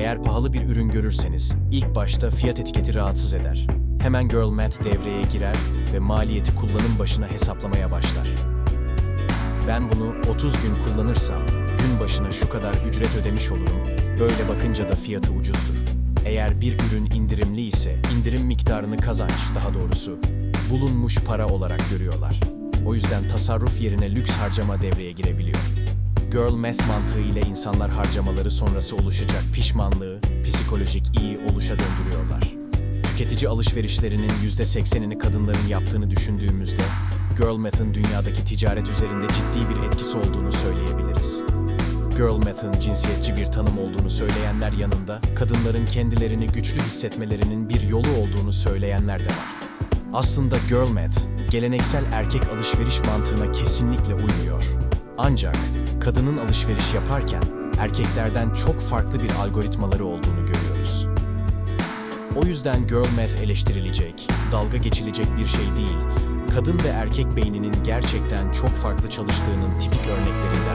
Eğer pahalı bir ürün görürseniz, ilk başta fiyat etiketi rahatsız eder. Hemen Girl Math devreye girer ve maliyeti kullanım başına hesaplamaya başlar. Ben bunu 30 gün kullanırsam gün başına şu kadar ücret ödemiş olurum. Böyle bakınca da fiyatı ucuzdur. Eğer bir ürün indirimli ise indirim miktarını kazanç daha doğrusu bulunmuş para olarak görüyorlar. O yüzden tasarruf yerine lüks harcama devreye girebiliyor. Girl Math mantığı ile insanlar harcamaları sonrası oluşacak pişmanlığı psikolojik iyi oluşa döndürüyorlar. Tüketici alışverişlerinin %80'ini kadınların yaptığını düşündüğümüzde Girl Math'ın dünyadaki ticaret üzerinde ciddi bir etkisi olduğunu söyleyebiliriz. Girl Math'ın cinsiyetçi bir tanım olduğunu söyleyenler yanında kadınların kendilerini güçlü hissetmelerinin bir yolu olduğunu söyleyenler de var. Aslında Girl Math, geleneksel erkek alışveriş mantığına kesinlikle uymuyor. Ancak kadının alışveriş yaparken erkeklerden çok farklı bir algoritmaları olduğunu görüyoruz. O yüzden Girl Math eleştirilecek, dalga geçilecek bir şey değil, kadın ve erkek beyninin gerçekten çok farklı çalıştığının tipik örneklerinden